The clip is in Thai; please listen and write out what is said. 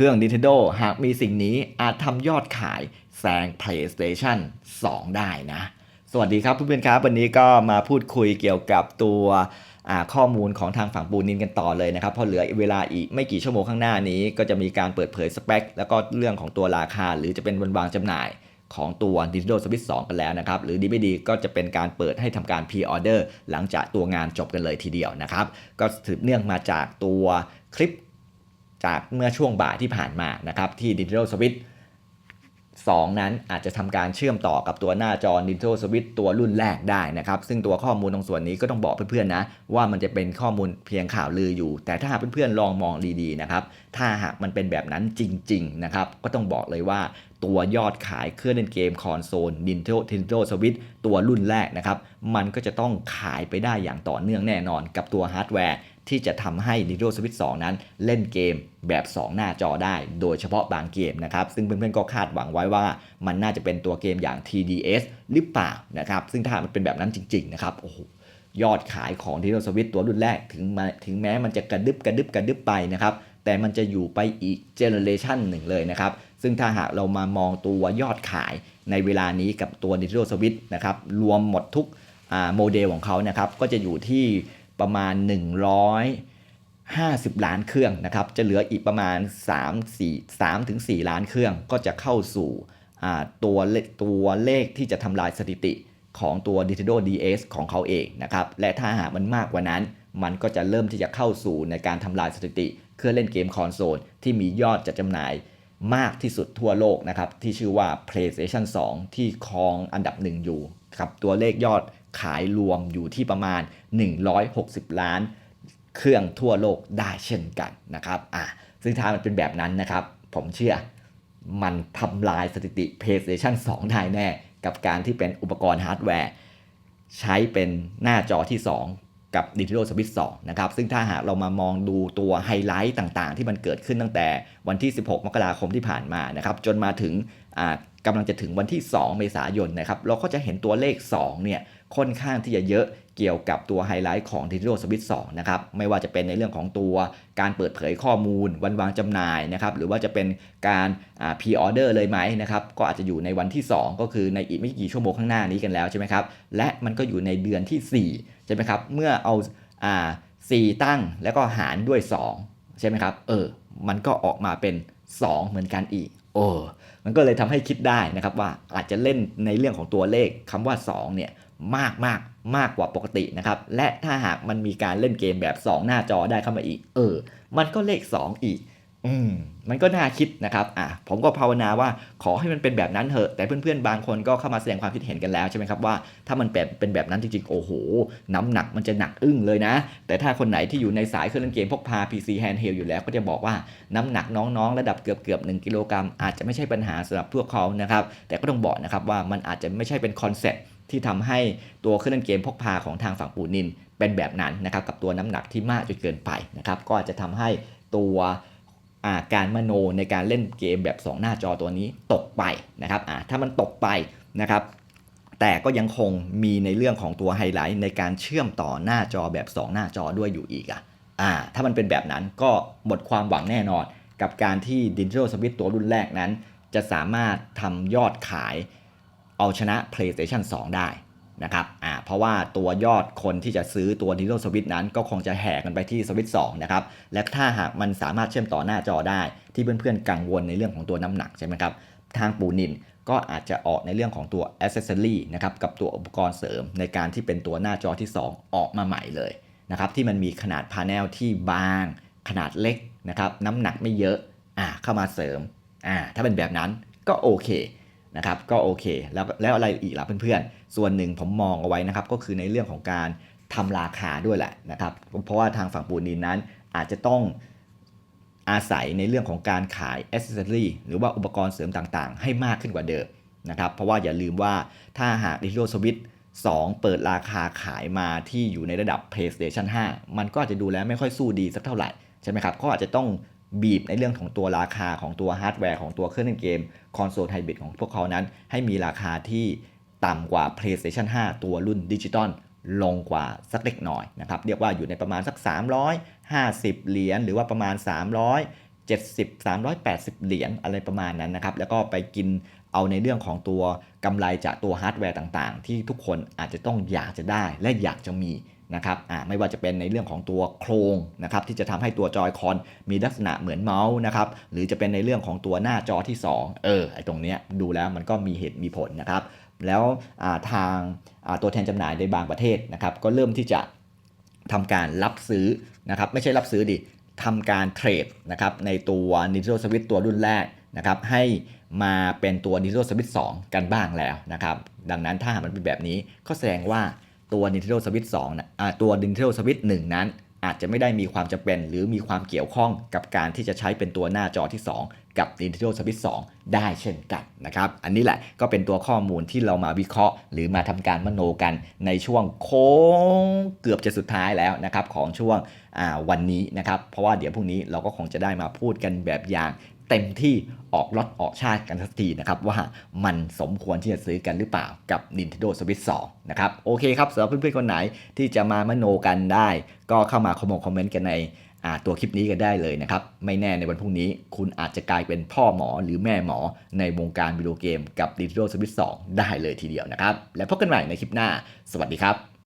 เครื่อง Nintendo หากมีสิ่งนี้อาจทำยอดขายแซง PlayStation 2 ได้นะ สวัสดีครับเพื่อนๆครับ วันนี้ก็มาพูดคุยเกี่ยวกับตัวข้อมูลของทางฝั่งปูนินกันต่อเลยนะครับ เพราะเหลือเวลาอีกไม่กี่ชั่วโมงข้างหน้านี้ ก็จะมีการเปิดเผยสเปค แล้วก็เรื่องของตัวราคา หรือจะเป็นวันวางจำหน่ายของตัว Nintendo Switch 2 กันแล้วนะครับ หรือดีไม่ดีก็จะเป็นการเปิดให้ทำการ Pre-order หลังจากตัวงานจบกันเลยทีเดียวนะครับ ก็สืบเนื่องมาจากตัวคลิป จากเมื่อช่วงบ่ายที่ผ่านมานะครับที่ Digital Switch 2 นั้นอาจจะทำการเชื่อมต่อกับตัวหน้าจอ Nintendo Switch ตัวรุ่นแรกได้นะครับ ซึ่งตัวข้อมูลตรงส่วนนี้ก็ต้องบอกเพื่อนๆนะ ว่ามันจะเป็นข้อมูลเพียงข่าวลืออยู่ แต่ถ้าหากเพื่อนๆลองมองดีๆนะครับ ถ้าหากมันเป็นแบบนั้นจริง ๆ นะครับ ก็ต้องบอกเลยว่าตัวยอดขายเครื่องเล่นเกมคอนโซล Nintendo Nintendo Switch ตัวรุ่นแรกนะครับ มันก็จะต้องขายไปได้อย่างต่อเนื่องแน่นอนกับตัวฮาร์ดแวร์ที่จะทำให้ Nintendo Switch 2 นั้นเล่นเกมแบบ 2 หน้าจอได้ โดยเฉพาะบางเกมนะครับ ซึ่งเพื่อนๆก็คาดหวังไว้ว่ามันน่าจะเป็นตัวเกมอย่าง TDS หรือเปล่านะครับ ซึ่งถ้ามันเป็นแบบนั้นจริงๆนะครับโอ้โหยอดขายของ Nintendo Switch ตัวรุ่นแรกถึงมาถึงแม้มันจะกระดึบกระดึบกระดึบไปนะครับแต่มันจะอยู่ไปอีกเจเนอเรชันหนึ่งเลยนะครับ ซึ่งถ้าหากเรามามองตัวยอดขายในเวลานี้กับตัว Nintendo Switch นะครับรวมหมดทุกโมเดลของเขานะครับก็จะอยู่ที่ประมาณ 150 ล้านเครื่องนะครับจะเหลืออีกประมาณ 3 4 3ถึง4ล้านเครื่อง ก็จะเข้าสู่ตัวเลขตัวเลขที่จะทำลายสถิติของตัว Nintendo DS ของเขาเองนะครับและถ้าหากมันมากกว่านั้น มันก็จะเริ่มที่จะเข้าสู่ในการทำลายสถิติ เครื่องเล่นเกมคอนโซลที่มียอดจัดจำหน่าย มากที่สุดทั่วโลกนะครับ ที่ชื่อว่า PlayStation 2 ที่ครองอันดับหนึ่งอยู่ครับตัวเลขยอดขายรวมอยู่ที่ประมาณ 160 ล้าน เครื่องทั่วโลกได้เช่นกันนะครับอะซึ่งถ้ามันเป็นแบบนั้นนะครับ ผมเชื่อมันทำลายสถิติ PlayStation 2 ได้แน่ กับการที่เป็นอุปกรณ์ฮาร์ดแวร์ ใช้เป็นหน้าจอที่ 2 กับ Nintendo Switch 2 นะครับ ซึ่งถ้าหากเรามามองดูตัวไฮไลท์ต่างๆ ที่มันเกิดขึ้นตั้งแต่วันที่ 16 มกราคมที่ผ่านมานะครับ จนมาถึงกำลังจะถึงวันที่ 2 เมษายนนะครับ เราก็จะเห็นตัวเลข 2 เนี่ย ค่อนข้างที่จะเยอะเกี่ยวกับตัวไฮไลท์ของ Nintendo Switch 2นะครับไม่ว่าจะเป็นในเรื่องของตัวการเปิดเผยข้อมูล วันวางจำหน่ายนะครับหรือว่าจะเป็นการพรีออเดอร์เลยไหมนะครับก็อาจจะอยู่ในวันที่ 2 ก็คือในอีกไม่กี่ชั่วโมงข้างหน้านี้กันแล้วใช่ไหมครับและมันก็อยู่ในเดือนที่ 4 ใช่ไหมครับเมื่อเอาอ่า4ตั้งแล้วก็หารด้วย 2 ใช่ไหมครับเออมันก็ออกมาเป็น 2 เหมือนกันอีกโอ้มันก็เลยทำให้คิดได้นะครับว่าอาจจะเล่นในเรื่องของตัวเลขคำว่า2เนี่ย มากมากมากกว่าปกตินะครับ และถ้าหากมันมีการเล่นเกมแบบ 2 หน้าจอได้เข้ามาอีก เออ มันก็เลข 2 อีก อืม มันก็น่าคิดนะครับ อะ ผมก็ภาวนาว่าขอให้มันเป็นแบบนั้นเถอะ แต่เพื่อนๆ บางคนก็เข้ามาแสดงความคิดเห็นกันแล้วใช่ไหมครับว่าถ้ามันแบบเป็นแบบนั้นจริงๆ โอ้โห น้ำหนักมันจะหนักอึ้งเลยนะ แต่ถ้าคนไหนที่อยู่ในสายเครื่องเล่นเกมพกพา PC handheld อยู่แล้วก็จะบอกว่าน้ำหนักน้องๆ ระดับเกือบเกือบ1กิโลกรัมอาจจะไม่ใช่ปัญหาสำหรับพวกเขานะครับ แต่ก็ต้องบอกนะครับว่ามันอาจจะไม่ใช่เป็นคอนเซ็ปต์ ที่ทำให้ตัวเครื่องเล่นเกมพกพาของทางฝั่งปูนินเป็นแบบนั้นนะครับกับตัวน้ำหนักที่มากจนเกินไปนะครับก็อาจจะทำให้ตัวการมโนในการเล่นเกมแบบ 2 หน้าจอตัวนี้ตกไปนะครับถ้ามันตกไปนะครับแต่ก็ยังคงมีในเรื่องของตัวไฮไลท์ในการเชื่อมต่อหน้าจอแบบ 2 หน้าจอด้วยอยู่อีกอะอ่าถ้ามันเป็นแบบนั้นก็หมดความหวังแน่นอน กับการที่ Nintendo Switch ตัวรุ่นแรกนั้น จะสามารถทำยอดขาย เอาชนะ PlayStation 2 ได้นะครับอ่าเพราะว่าตัวยอดคนที่จะซื้อตัว Nintendo Switch นั้นก็คงจะแห่กันไปที่ Switch 2นะครับ และถ้าหากมันสามารถเชื่อมต่อหน้าจอได้ ที่เพื่อนๆกังวลในเรื่องของตัวน้ำหนักใช่ไหมครับ ทางปูนินก็อาจจะออกในเรื่องของตัว Accessory นะครับกับตัวอุปกรณ์เสริมในการที่เป็นตัวหน้าจอที่ 2 ออกมาใหม่เลยนะครับที่มันมีขนาดพาเนลที่บาง ขนาดเล็กนะครับน้ำหนักไม่เยอะอ่าเข้ามาเสริมอ่าถ้าเป็นแบบนั้นก็โอเค นะครับก็โอเคแล้วแล้วอะไรอีกล่ะเพื่อนๆ ส่วนหนึ่งผมมองเอาไว้นะครับก็คือในเรื่องของการทำราคาด้วยแหละนะครับเพราะว่าทางฝั่งปูนินนั้นอาจจะต้องอาศัยในเรื่องของการขายอ c เซ s ซอรีหรือว่าอุปกรณ์เสริมต่างๆ ให้มากขึ้นกว่าเดิมนะครับเพราะว่าอย่าลืมว่าถ้าหาก Nintendo Switch 2 เปิดราคาขายมาที่อยู่ในระดับ PlayStation 5 มันก็อาจจะดูแล้วไม่ค่อยสู้ดีสักเท่าไหร่ใช่ไหมครับก็อาจจะต้อง บีบในเรื่องของตัวราคาของตัวฮาร์ดแวร์ของตัวเครื่องเล่นเกมคอนโซลไฮบริดของพวกเขานั้น ให้มีราคาที่ต่ำกว่า PlayStation 5 ตัวรุ่นดิจิตอลลงกว่าสักเล็กน้อยนะครับเรียกว่าอยู่ในประมาณสัก 350 เหรียญหรือว่าประมาณ 370 380 เหรียญอะไรประมาณนั้นนะครับแล้วก็ไปกินเอาในเรื่องของตัวกำไรจากตัวฮาร์ดแวร์ต่างๆ ที่ทุกคนอาจจะต้องอยากจะได้และอยากจะมี นะครับอ่าไม่ว่าจะเป็นในเรื่องของตัวโครงนะครับที่จะทำให้ตัวจอยคอนมีลักษณะเหมือนเมาส์นะครับหรือจะเป็นในเรื่องของตัวหน้าจอที่ 2 เออไอตรงเนี้ยดูแล้วมันก็มีเหตุมีผลนะครับแล้วาทางาตัวแทนจำหน่ายในบางประเทศนะครับก็เริ่มที่จะทำการรับซื้อนะครับไม่ใช่รับซื้อดิทำการเทรดนะครับในตัว Nintendo Switch ตัวรุ่นแรกนะครับให้มาเป็นตัว Nintendo Switch 2 กันบ้างแล้วนะครับดังนั้นถ้ามันเป็นแบบนี้ก็แสดงว่า ตัว Nintendo Switch 2นะอ่าตัว Nintendo Switch 1 นั้น อาจจะไม่ได้มีความจำเป็นหรือมีความเกี่ยวข้องกับการที่จะใช้เป็นตัวหน้าจอที่ 2 กับ Nintendo Switch 2 ได้เช่นกันนะครับ อันนี้แหละก็เป็นตัวข้อมูลที่เรามาวิเคราะห์ หรือมาทำการมโนกันในช่วงโค้งเกือบจะสุดท้ายแล้วนะครับของช่วงวันนี้นะครับ เพราะว่าเดี๋ยวพรุ่งนี้เราก็คงจะได้มาพูดกันแบบอย่าง เต็มที่ออกรถออกชาติกันสักทีนะครับว่ามันสมควรที่จะซื้อกันหรือเปล่ากับ Nintendo Switch 2 นะครับ โอเคครับสำหรับเพื่อนๆคนไหนที่จะมามโนกันได้ ก็เข้ามาคอมคอมเมนต์กันในตัวคลิปนี้กันได้เลยนะครับ ไม่แน่ในวันพรุ่งนี้ คุณอาจจะกลายเป็นพ่อหมอหรือแม่หมอในวงการวิดีโอเกมกับ Nintendo Switch 2 ได้เลยทีเดียวนะครับ และพบกันใหม่ในคลิปหน้า สวัสดีครับ